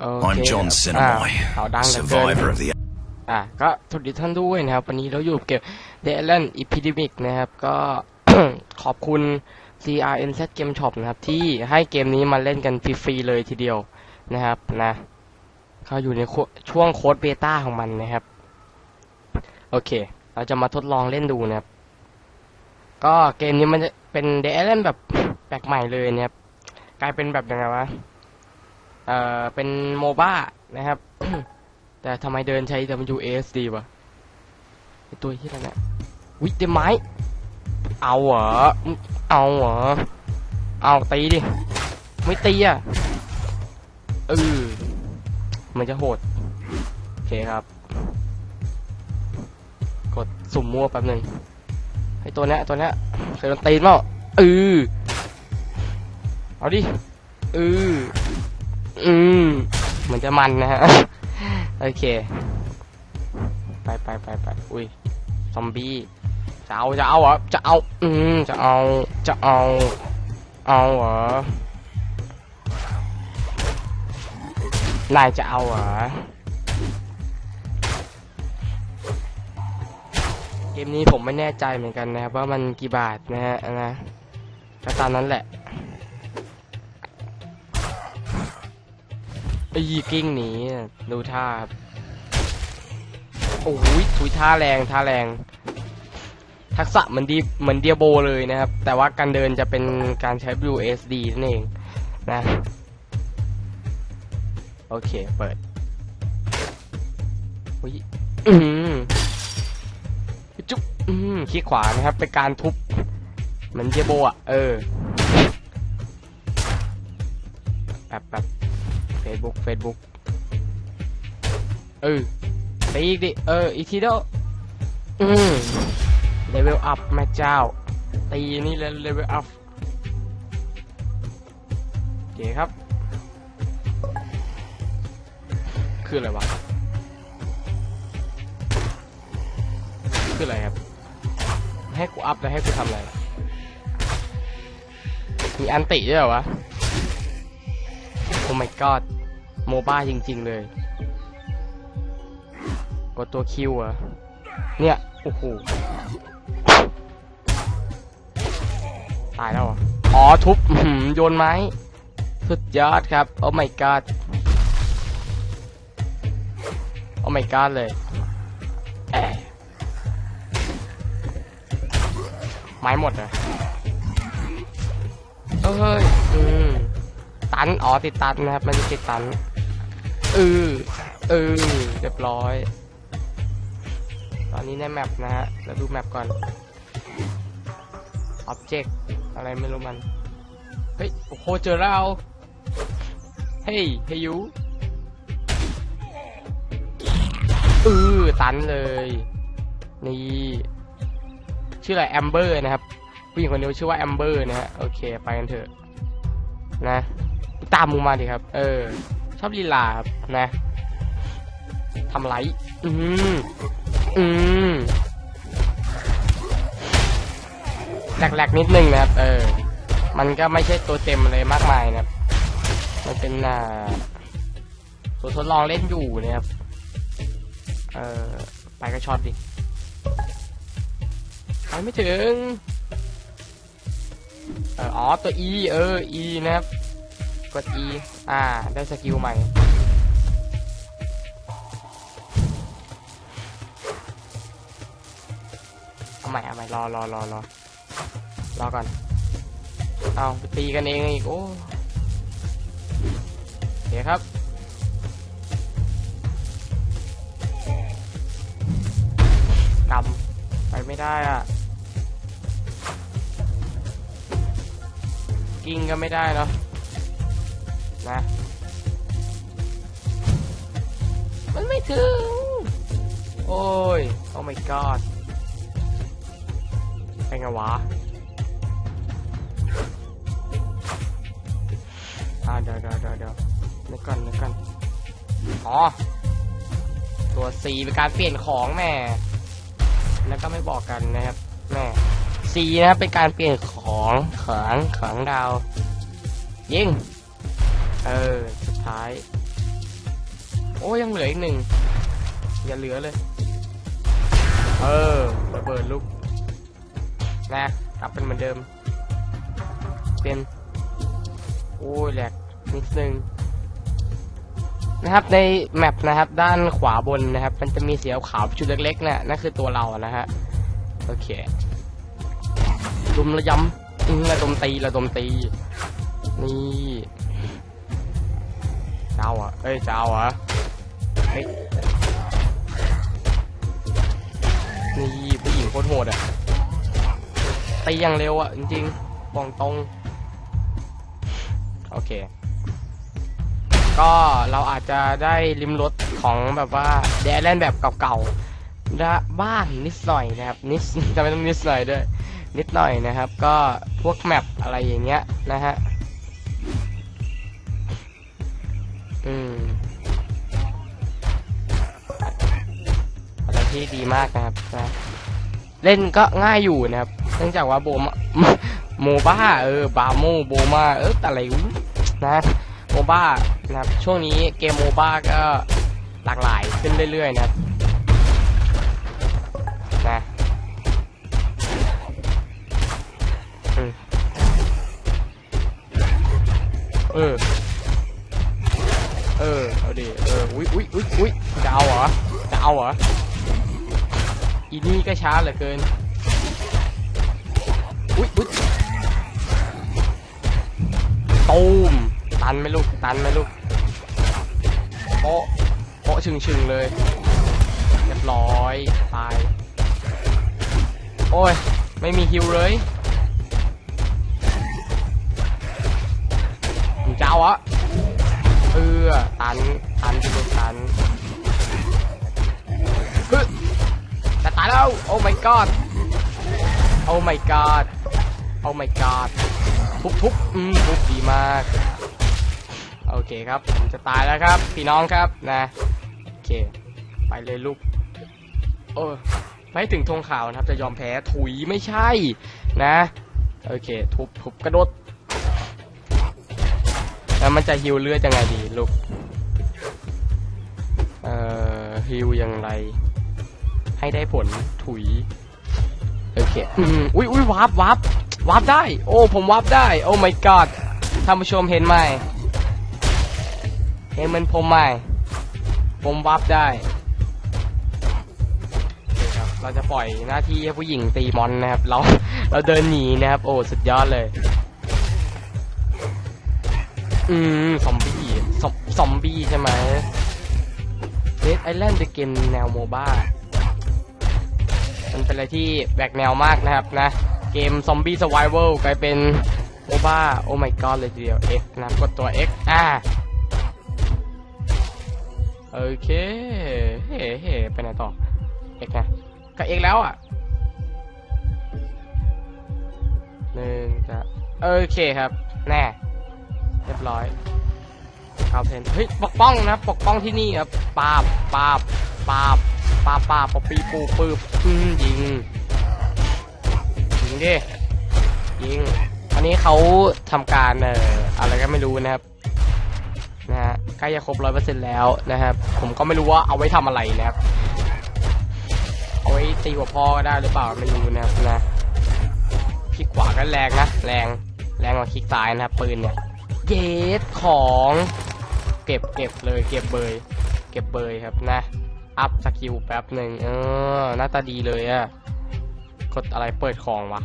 โอเค I'm John อ่า Cinemoy, ข่าวดังเหลือเกิน survivor of the อะก็สวัสดีท่านด้วยนะครับ วันนี้เราอยู่กับเกม The Alien Epidemic นะครับ ก็ ขอบคุณ CRNZ Game Shop นะครับ ที่ให้เกมนี้มาเล่นกันฟรีๆเลยทีเดียวนะครับนะเขาอยู่ในโคช่วงโค้ดเบต้าของมันนะครับ โอเค เราจะมาทดลองเล่นดูนะครับ ก็เกมนี้มันจะเป็น The Alien แบบแปลกใหม่เลยนะครับ กลายเป็นแบบยังไงวะ เอ่อเป็นโมบ้านะครับ แต่ทำไมเดินใช้ WASD วะไอตัวที่นั่นน่ะวิเต็มไม้ เอาเหรอ เอาเหรอ เอาตีดิ ไม่ตีอะเออมันจะโหด โอเคครับ กดสุ่มมั่วแป๊บหนึ่งไอตัวเนี้ยตัวเนี้ยเคยโดนตีนเปล่าเออเอาดิเออ อืมเหมือนจะมันนะฮะ โอเค ไปไปไปไปอุ้ย ซอมบี้ จะเอาจะเอาเหรอ จะเอา อืม จะเอา จะเอา เอาเหรอนายจะเอาเหรอ เกมนี้ผมไม่แน่ใจเหมือนกันนะครับว่ามันกี่บาทนะฮะนะก็ตามนั้นแหละ ไอ้ยีกิ้งหนีดูท่าครับโอ้ยถุยท่าแรงท่าแรง ทักษะเหมือนดีเหมือนเดียโบเลยนะครับ แต่ว่าการเดินจะเป็นการใช้ WSD นั่นเองนะ โอเค เปิดอุ้ยอืมจุ๊บอืมคลิกขวานะครับ เป็นการทุบเหมือนเดียโบอะ เออแบบแบบ เฟซบุ๊กเฟซบุ๊กเออตีอีกดิ เออ อีกทีเดียวอืมเลเวลอัพแม่เจ้า ตีนี่เลยเลเวลอัพโอเคครับ คืออะไรวะ คืออะไรครับ ให้กูอัพแล้วให้กูทำอะไร มีอันติด้วยเหรอวะ โอ้ my god โมบ้าจริง ๆ เลย กดตัวคิวอะเนี่ย โอ้โห ตายแล้วอ๋อ ทุบโยนไม้ สุดยอดครับ โอ้ my god โอ้ my god เลยแอะไม้หมดเหรอเอ้ย อืม ตัน อ๋อ ติดตันนะครับ มันจะติดตันเออเออเรียบร้อย ตอนนี้ในแมปนะฮะ เราดูแมปก่อน Object อะไรไม่รู้มัน เฮ้ย โอ้โห เจอเราเฮ้ย เฮยูเออตันเลย นี่ ชื่ออะไรแอมเบอร์นะครับผู้หญิงคนนี้ชื่อว่าแอมเบอร์นะฮะ โอเค ไปกันเถอะ นะ ตามมึงมาดิครับ เออ ชอบลีลาครับนะทำไรอืมอืมแหลกๆนิดนึงนะครับ เออ มันก็ไม่ใช่ตัวเต็มอะไรมากมายนะครับ มันเป็นอ่าตัวทดลองเล่นอยู่นะครับ เออไปก็ช็อตดิไปไม่ถึง เอออ๋อ ตัว E เออ E นะครับ ด E อ่า ได้สกิลใหม่ เอาใหม่เอาใหม่รอรอรอรอรอก่อน เอาไปตีกันเองอีก โอ้โอเคครับกำไปไม่ได้อะกิ้งก็ไม่ได้เนาะ นะ มันไม่ถึง โอ้ย โอ้ my god เป็นไงวะอ่าเดี๋ยวเดี๋ยวเดี๋ยวเดี๋ยวนึกก่อนนึกก่อนอ๋อ ตัว C เป็นการเปลี่ยนของแม่ แล้วก็ไม่บอกกันนะครับแม่ C นะครับเป็นการเปลี่ยนของของของดาว ยิง เออ สุดท้าย โอ้ยังเหลืออีกหนึ่ง อย่าเหลือเลย เออระเบิดลูกนะกลับเป็นเหมือนเดิม เป็น โอ้ยแหลกนิดนึงนะครับในแมปนะครับ ด้านขวาบนนะครับ มันจะมีสีขาวๆจุดเล็กๆนะ่ะนั่นคือตัวเรานะฮะโอเครุมระยำระดมตีระดมตี นี่ เจ้าอะเอ้ยเจ้าอะเฮ้ยนี่ผู้หญิงโคตรโหดอะตีอย่างเร็วอะจริงๆบอกตรง โอเค ก็เราอาจจะได้ริมรถของแบบว่าแดนแลนแบบเก่าๆได้บ้างนิดหน่อยนะครับ นิดจะไม่ต้องนิดหน่อยด้วย นิดหน่อยนะครับ ก็พวกแมปอะไรอย่างเงี้ยนะฮะ อืมอะไรที่ดีมากนะครับนะเล่นก็ง่ายอยู่นะครับ เนื่องจากว่าโบมาโมบ้าเออบาโมโบมาเอออะไรนะโมบ้านะครับช่วงนี้เกมโมบ้าก็หลากหลายขึ้นเรื่อยๆนะครับ เอาเหรอ อีนี่ก็ช้าเหลือเกิน อุ้ยอุ้ยตูมตันไหมลูก ตันไหมลูกโป๊ะโป๊ะชึงชึงๆเลย เรียบร้อย ตาย โอ้ย ไม่มีฮิวเลยมึงจะเอาเอเออ ตัน ตันที่ลูกตัน จะตายแล้ว โอ้ my god โอ้ my god โอ้ my god ทุบทุบอืมทุบดีมาก โอเคครับผมจะตายแล้วครับ พี่น้องครับนะ โอเค ไปเลยลูก โอ้ไปให้ถึงธงขาวนะครับ จะยอมแพ้ถุยไม่ใช่นะ โอเค ทุบทุบกระโดด แล้วมันจะฮิวเลือดยังไงดีลูก เอ่อฮิวยังไง ให้ได้ผลถุยโอเคอืมอุ้ยอุ้ยวาร์ปวาร์ปวาร์ปได้ โอ้ผมวาร์ปได้ โอ้ my god ท่านผู้ชมเห็นไหมเห็นเหมันผมไหมผมวาร์ปได้โอเคครับเราจะปล่อยหน้าที่ให้ผู้หญิงตีมอนนะครับ เราเราเดินหนีนะครับ โอ้สุดยอดเลย อืมซอมบี้ซอมซอมบี้ใช่ไหมเ a ดไอแลนด์เป็นเกมแนวโมบ้า มันเป็นอะไรที่แบกแนวมากนะครับนะ เกมซอมบี้ส u r v i เวลกลายเป็นโมบ้าโอ้ my god เลยทีเดียว X นะกดตัว X อ่าโอเคเฮ้เฮ้ไปไหนต่อ X นะก็ X แล้วอะหนึ่งจะโอเคครับ แน่เรียบร้อยคาเพนเฮ้ยปกป้องนะปกป้องที่นี่ครับปาบปาบปาบ ปาบปาปอปีปูปืบอืมยิง ยิงดิ ยิง อันนี้เขาทำการเอ่ออะไรก็ไม่รู้นะครับ นะฮะใกล้จะครบร้อยเปอร์เซ็นต์แล้วนะครับ ผมก็ไม่รู้ว่าเอาไว้ทำอะไรนะครับ เอาไว้ตีหัวพ่อก็ได้หรือเปล่าไม่รู้นะครับนะคลิกขวาก็แรงนะ แรง แรงกว่าคลิกซ้ายนะครับปืนเนี่ย เย็ดของ เก็บเก็บเลย เก็บเบย เก็บเบยครับนะ อัพสกิลแป๊บหนึ่งเออหน้าตาดีเลยอะกดอะไรเปิดของวะ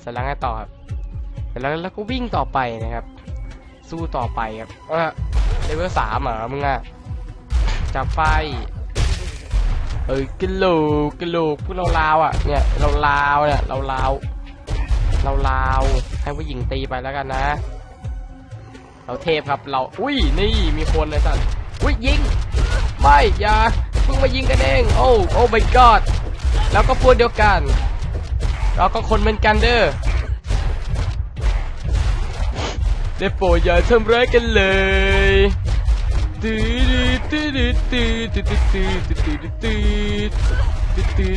เสร็จแล้วไงต่อครับเสร็จแล้วแล้วก็วิ่งต่อไปนะครับ สู้ต่อไปครับเออเลเวลสามเหรอมึงอะจับไฟเอ้ยกระโลกกระโลพวกเราลาวอะเนี่ยเราลาวเนี่ยเราลาวเราลาวให้ผู้หญิงตีไปแล้วกันนะ เราเทพครับเรา อุ้ยนี่มีคนเลยสัตว์อุ้ยยิง ไม่อย่าเพิ่งมายิงกันเองโอ้โอ้ my god แล้วก็พวกเดียวกัน เราก็คนเหมือนกันเด้อได้โปอย่าทำร้ายกันเลยตื้อตื้อตื้อตื้อตื้อตื้อตื้อตื้อตื้อ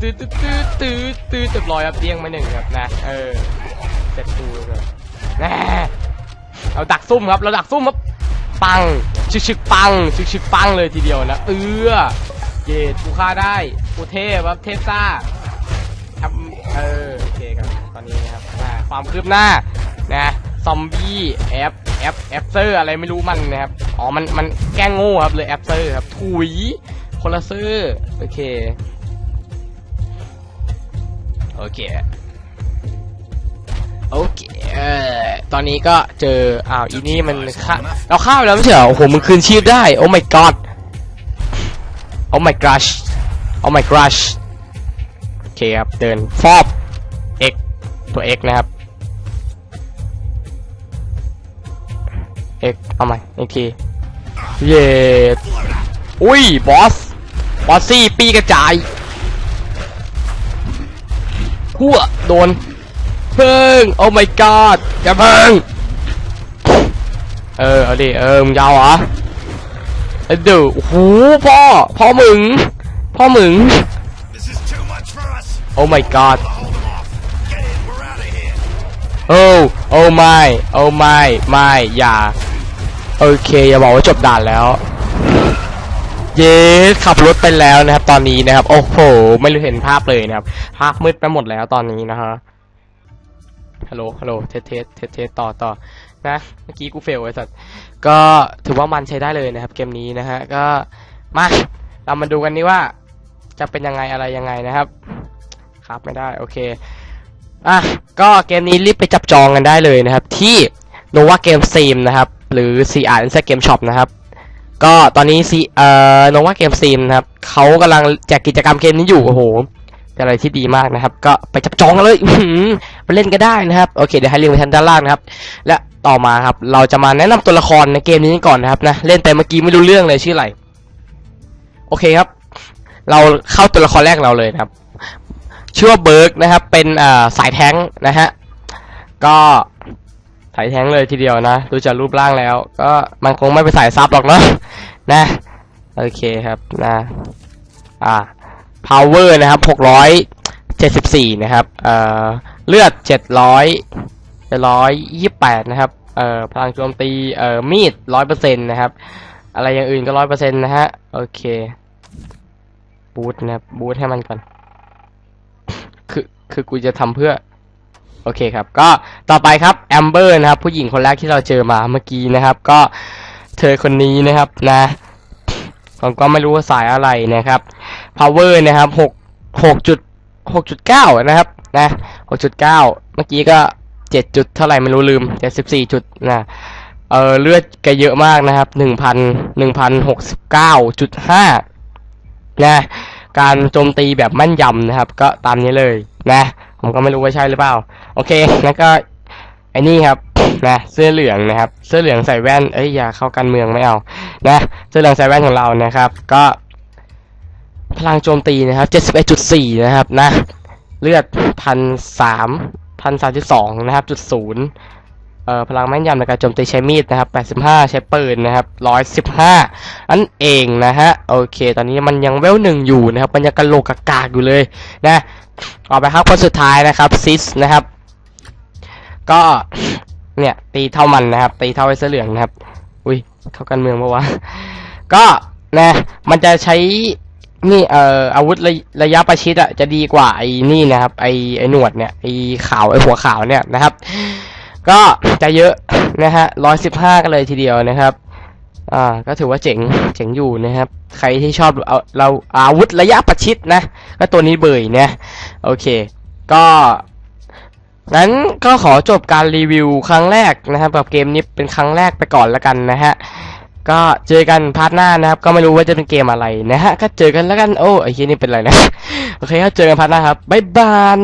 ตื้อตื้อตื้อตื้อตื้อตื้อตื้อเรียบร้อยครับเตี้ยงมาหนึ่งครับนะเออเสร็จดูเลยแน่เราดักซุ่มครับเราดักซุ่มครับปัง ชึกชึกปังชึกชึกปังเลยทีเดียวนะเออเยดกูฆ่าได้กูเทพครับเทพซ่าทำเออโอเคครับตอนนี้นะครับความคืบหน้านะซอมบี้แอปแอปแอปเซอร์อะไรไม่รู้มันนะครับอ๋อมันมันแกล้งโง่ครับเลยแอปเซอร์ครับถุยคนละเซอร์โอเคโอเคโอเคเออ ตอนนี้ก็เจออ้าวอีนี่มันฆ่าเราฆ่าไปแล้วไม่ใช่เหรอโอ้โหมันคืนชีพได้โอ้ my god โอ้ my gosh โอ้ my gosh โอเคครับเดินฟอบ x ตัว x นะครับ x เอาใหม่อีกทีเย้อุ้ยบอสบอสซี่ปีกระจายหัวโดนเพิ่งโอ้ my god อย่าเพิ่งเออเอาดิเออมึงยาวเหรอเออดูโอ้โหพ่อพ่อมึงพ่อมึงโอ้ my god โอ้โอ้ไม่โอ้ไม่ไม่อย่าโอเคอย่าบอกว่าจบด่านแล้วเย้ขับรถไปแล้วนะครับ ตอนนี้นะครับ โอ้โห ไม่รู้เห็นภาพเลยนะครับ ภาพมืดไปหมดแล้วตอนนี้นะฮะ ฮัลโหลฮัลโหลเทสเทสเทสเทสต่อต่อนะเมื่อกี้กูเฟลไอ้สัตว์ก็ถือว่ามันใช้ได้เลยนะครับ เกมนี้นะฮะก็มาเรามาดูกันนี่ว่า จะเป็นยังไงอะไรยังไงนะครับ ครับไม่ได้โอเคอะก็เกมนี้รีบไปจับจองกันได้เลยนะครับ ที่ Nova Game Steam นะครับ หรือ CR Inside Game Shop นะครับ ก็ตอนนี้ C เอ่อ Nova Game Steam นะครับเขากำลังแจกกิจกรรมเกมนี้อยู่โอ้โห เป็นอะไรที่ดีมากนะครับ ก็ไปจับจองกันเลยอื้อหือมาเล่นก็ได้นะครับ โอเคเดี๋ยวให้ลิงก์ไว้ทางด้านล่างนะครับ และต่อมาครับ เราจะมาแนะนำตัวละครในเกมนี้ก่อนนะครับนะ เล่นไปเมื่อกี้ไม่รู้เรื่องเลยชื่ออะไร โอเคครับ เราเข้าตัวละครแรกของเราเลยนะครับ ชื่อว่าเบิร์กนะครับ เป็นอ่าสายแท้งนะฮะ ก็สายแท้งเลยทีเดียวนะ ดูจากรูปร่างแล้ว ก็มันคงไม่ไปสายซับหรอกเนาะ นะ โอเคครับ นะ อ่า power นะครับหกร้อยเจ็ดสิบสี่นะครับเอ่อเลือดเจ็ดร้อยเจ็ดร้อยยี่แปดนะครับเอ่อพลังโจมตีเอ่อมีดร้อยเปอร์เซ็นต์นะครับ อะไรอย่างอื่นก็ร้อยเปอร์เซ็นต์นะฮะ โอเคบูทนะครับบูทให้มันก่อน คือคือกูจะทำเพื่อ โอเคครับ ก็ต่อไปครับแอมเบอร์นะครับ ผู้หญิงคนแรกที่เราเจอมาเมื่อกี้นะครับ ก็เธอคนนี้นะครับนะผมก็ไม่รู้ว่าสายอะไรนะครับ power นะครับหกหกจุดหกจุดเก้านะครับนะหกจุดเก้าเมื่อกี้ก็เจ็ดจุดเท่าไหร่ไม่รู้ลืมเจ็ดสิบสี่จุดนะเออเลือดแกเยอะมากนะครับหนึ่งพันหนึ่งพันหกสิบเก้าจุดห้านะการโจมตีแบบแมั่นยำนะครับ ก็ตามนี้เลยนะ ผมก็ไม่รู้ว่าใช่หรือเปล่า โอเคงั้นก็ไอ้นี่ครับนะเสื้อเหลืองนะครับ เสื้อเหลืองใส่แว่นเอ้ยอย่าเข้ากันเมืองไม่เอานะเสื้อเหลืองใส่แว่นของเรานะครับ ก็ พลังโจมตีนะครับ71.4 นะครับนะ เลือดพันสามพันสามสิบสองนะครับจุดศูนย์เอ่อพลังแม่นยำในการโจมตีใช้มีดนะครับ85ใช้ปืนนะครับ115นั่นเองนะฮะโอเค ตอนนี้มันยังเวลหนึ่งอยู่นะครับมันยังกระโหลกกากอยู่เลยนะต่อไปครับคนสุดท้ายนะครับซิสนะครับ ก็เนี่ยตีเท่ามันนะครับ ตีเท่าไอ้เสื้อเหลืองนะครับ อุ้ยเข้ากันเมืองปะวะก็นะมันจะใช้ นี่เอ่ออาวุธระระยะประชิดอะจะดีกว่าไอ้นี่นะครับ ไอ้ไอ้หนวดเนี่ยไอ้ขาวไอ้หัวขาวเนี่ยนะครับ ก็จะเยอะนะฮะร้อยสิบห้ากันเลยทีเดียวนะครับอ่าก็ถือว่าเจ๋งเจ๋งอยู่นะครับ ใครที่ชอบเอาเราอาวุธระยะประชิดนะก็ตัวนี้เบยเนี่ยโอเค ก็งั้นก็ขอจบการรีวิวครั้งแรกนะครับกับเกมนี้เป็นครั้งแรกไปก่อนแล้วกันนะฮะ ก็เจอกันพาร์ทหน้านะครับ ก็ไม่รู้ว่าจะเป็นเกมอะไรนะฮะ ก็เจอกันแล้วกัน โอ้ไอ้เฮียนี่เป็นอะไรนะ โอเคก็เจอกันพาร์ทหน้าครับ บ๊ายบาย